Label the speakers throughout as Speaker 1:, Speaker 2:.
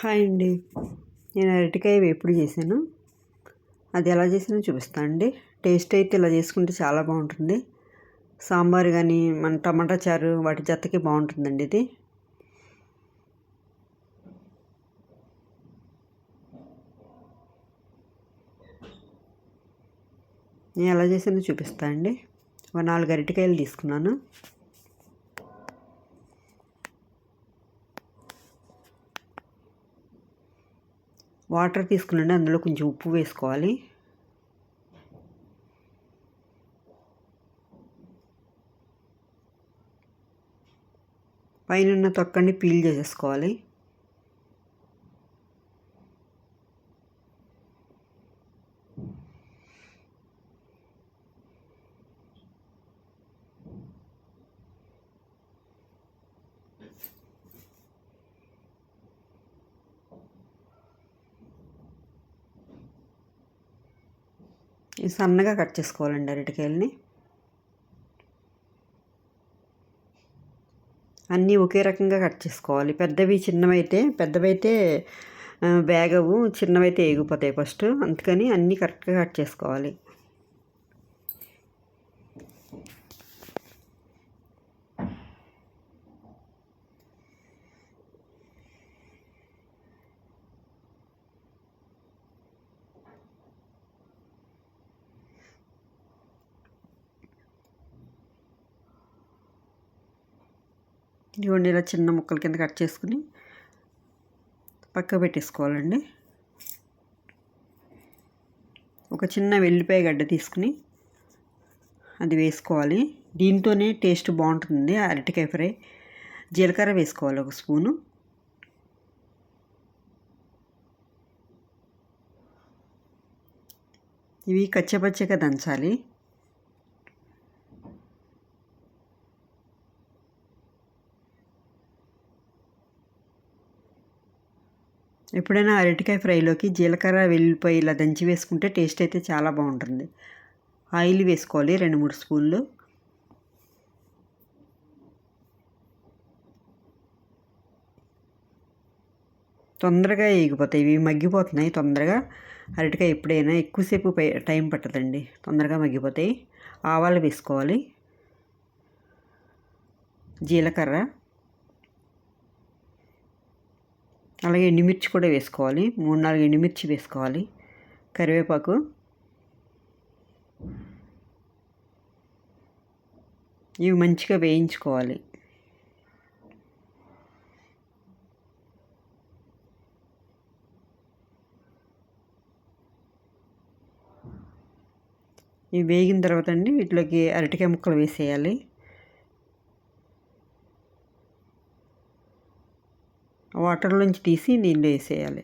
Speaker 1: Hi అండి. నేను అరటికాయ వేపుడు చేశాను. అది ఎలా చేసానో చూపిస్తాను అండి. టేస్ట్ అయితే ఇలా చేసుకుంటే చాలా బాగుంటుంది. సాంబార్ కానీ మన టమాటా చారు వాటి జతకి బాగుంటుందండి ఇది. నేను ఎలా చేసానో చూపిస్తాను అండి. ఒక నాలుగు అరటికాయలు తీసుకున్నాను. వాటర్ తీసుకున్నాను అందులో కొంచెం ఉప్పు వేసుకోవాలి. పైన తొక్కని పీల్ చేసేసుకోవాలి. సన్నగా కట్ చేసుకోవాలండి అరటికాయలని. అన్నీ ఒకే రకంగా కట్ చేసుకోవాలి. పెద్దవి చిన్నవైతే పెద్దవైతే వేగవు చిన్నవైతే ఎగిపోతాయి ఫస్ట్. అందుకని అన్నీ కరెక్ట్గా కట్ చేసుకోవాలి. ఇవన్నీ ఇలా చిన్న ముక్కల కింద కట్ చేసుకుని పక్క పెట్టేసుకోవాలండి. ఒక చిన్న వెల్లిపాయ గడ్డ తీసుకుని అది వేసుకోవాలి. దీంతోనే టేస్ట్ బాగుంటుంది అరటికాయ ఫ్రై. జీలకర్ర వేసుకోవాలి ఒక స్పూను. ఇవి కచ్చపచ్చగా దంచాలి. ఎప్పుడైనా అరటికాయ ఫ్రైలోకి జీలకర్ర వెల్లిపాయ ఇలా దంచి వేసుకుంటే టేస్ట్ అయితే చాలా బాగుంటుంది. ఆయిల్ వేసుకోవాలి రెండు మూడు స్పూన్లు. తొందరగా వేగిపోతాయి. ఇవి మగ్గిపోతున్నాయి తొందరగా. అరటికాయ ఎప్పుడైనా ఎక్కువసేపు టైం పట్టదండి. తొందరగా మగ్గిపోతాయి. ఆవాలు వేసుకోవాలి. జీలకర్ర. అలాగే ఎండుమిర్చి కూడా వేసుకోవాలి. మూడు నాలుగు ఎండుమిర్చి వేసుకోవాలి. కరివేపాకు. ఇవి మంచిగా వేయించుకోవాలి. ఇవి వేగిన తర్వాత అండి వీటిలోకి అరటికాయ ముక్కలు వేసేయాలి. వాటర్లోంచి తీసి నీళ్ళు వేసేయాలి.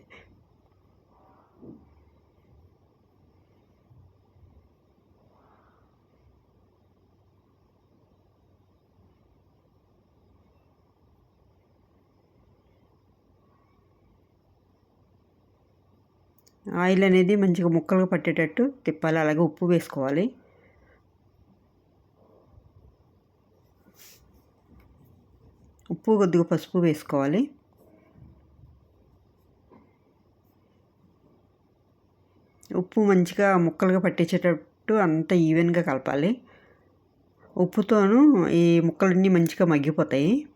Speaker 1: ఆయిల్ అనేది మంచిగా ముక్కలుగా పట్టేటట్టు తిప్పాలి. అలాగే ఉప్పు వేసుకోవాలి. ఉప్పు కొద్దిగా పసుపు వేసుకోవాలి. ఉప్పు మంచిగా ముక్కలుగా పట్టించేటట్టు అంత ఈవెన్గా కలపాలి. ఉప్పుతోనూ ఈ ముక్కలన్నీ మంచిగా మగ్గిపోతాయి.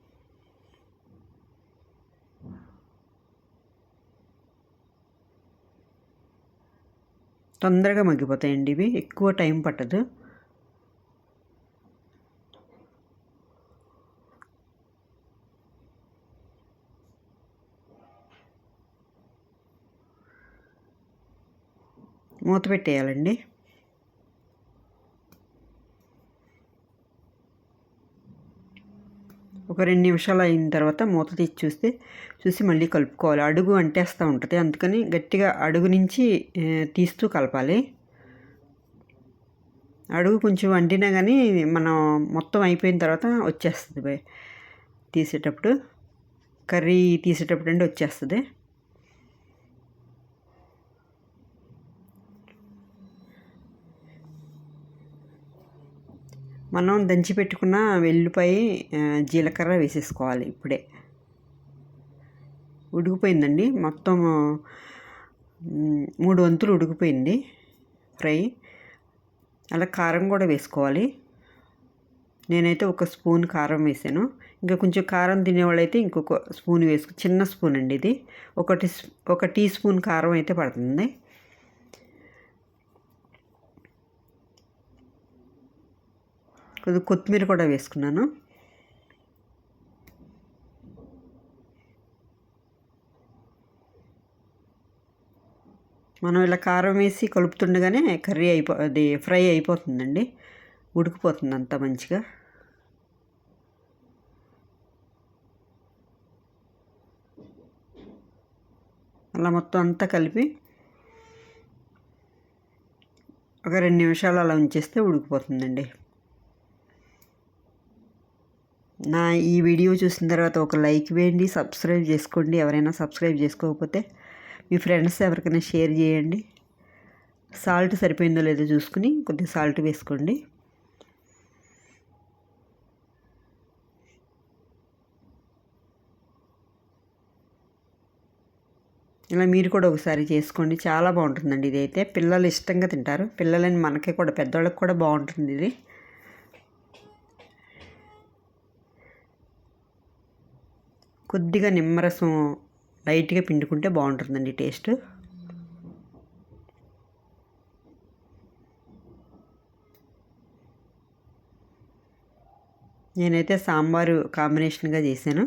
Speaker 1: తొందరగా మగ్గిపోతాయండి ఇవి. ఎక్కువ టైం పట్టదు. మూత పెట్టేయాలండి. ఒక రెండు నిమిషాలు అయిన తర్వాత మూత తీసి చూస్తే చూసి మళ్ళీ కలుపుకోవాలి. అడుగు అంటేస్తూ ఉంటుంది. అందుకని గట్టిగా అడుగు నుంచి తీస్తూ కలపాలి. అడుగు కొంచెం వండినా కానీ మనం మొత్తం అయిపోయిన తర్వాత వచ్చేస్తుంది తీసేటప్పుడు కర్రీ తీసేటప్పుడు అండి వచ్చేస్తుంది. మనం దంచి పెట్టుకున్న వెల్లుపై జీలకర్ర వేసేసుకోవాలి ఇప్పుడే. ఉడికిపోయిందండి. మొత్తం మూడు వంతులు ఉడికిపోయింది ఫ్రై. అలా కారం కూడా వేసుకోవాలి. నేనైతే ఒక స్పూన్ కారం వేసాను. ఇంకా కొంచెం కారం తినేవాళ్ళైతే ఇంకొక స్పూన్ వేసుకు చిన్న స్పూన్ అండి ఇది. ఒకటి ఒక టీ స్పూన్ కారం అయితే పడుతుంది. కొద్దిగా కొత్తిమీర కూడా వేసుకున్నాను. మనం ఇలా కారం వేసి కలుపుతుండగానే కర్రీ అయిపో అది ఫ్రై అయిపోతుందండి. ఉడికిపోతుంది అంతా మంచిగా. అలా మొత్తం అంతా కలిపి ఒక రెండు నిమిషాలు అలా ఉంచేస్తే ఉడికిపోతుందండి. నా ఈ వీడియో చూసిన తర్వాత ఒక లైక్ వేయండి సబ్స్క్రైబ్ చేసుకోండి. ఎవరైనా సబ్స్క్రైబ్ చేసుకోకపోతే మీ ఫ్రెండ్స్ ఎవరికైనా షేర్ చేయండి. సాల్ట్ సరిపోయిందో లేదో చూసుకుని కొద్దిగా సాల్ట్ వేసుకోండి. ఇలా మీరు కూడా ఒకసారి చేసుకోండి. చాలా బాగుంటుందండి ఇది అయితే పిల్లలు ఇష్టంగా తింటారు. పిల్లలని మనకే కూడా పెద్దవాళ్ళకి కూడా బాగుంటుంది ఇది. కొద్దిగా నిమ్మరసం లైట్గా పిండుకుంటే బాగుంటుందండి టేస్ట్. నేనైతే సాంబారు కాంబినేషన్గా చేశాను.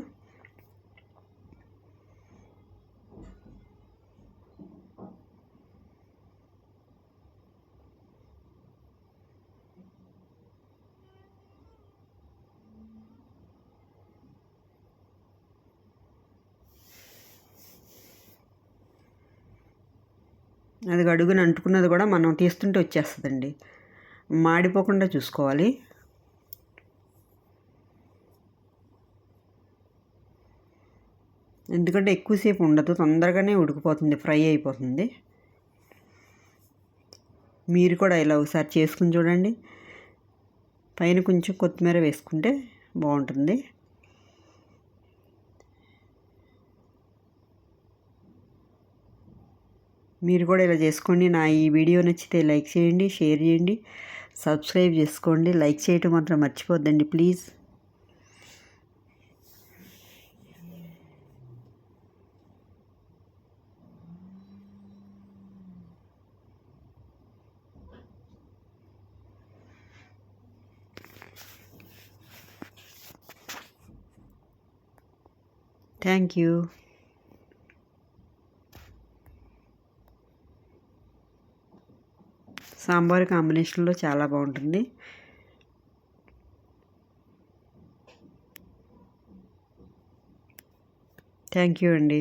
Speaker 1: అది అడుగున అంటుకున్నది కూడా మనం తీస్తుంటే వచ్చేస్తుందండి. మాడిపోకుండా చూసుకోవాలి. ఎందుకంటే ఎక్కువసేపు ఉండదు తొందరగానే ఉడికిపోతుంది ఫ్రై అయిపోతుంది. మీరు కూడా ఇలా ఒకసారి చేసుకుని చూడండి. పైన కొంచెం కొత్తిమీర వేసుకుంటే బాగుంటుంది. మీరు కూడా ఇలా చేసుకోండి. నా ఈ వీడియో నచ్చితే లైక్ చేయండి షేర్ చేయండి సబ్స్క్రైబ్ చేసుకోండి. లైక్ చేయటం మాత్రం మర్చిపోద్దండి ప్లీజ్. థ్యాంక్ యూ సాంబార్ కాంబినేషన్లో చాలా బాగుంటుంది. థ్యాంక్ యూ అండి.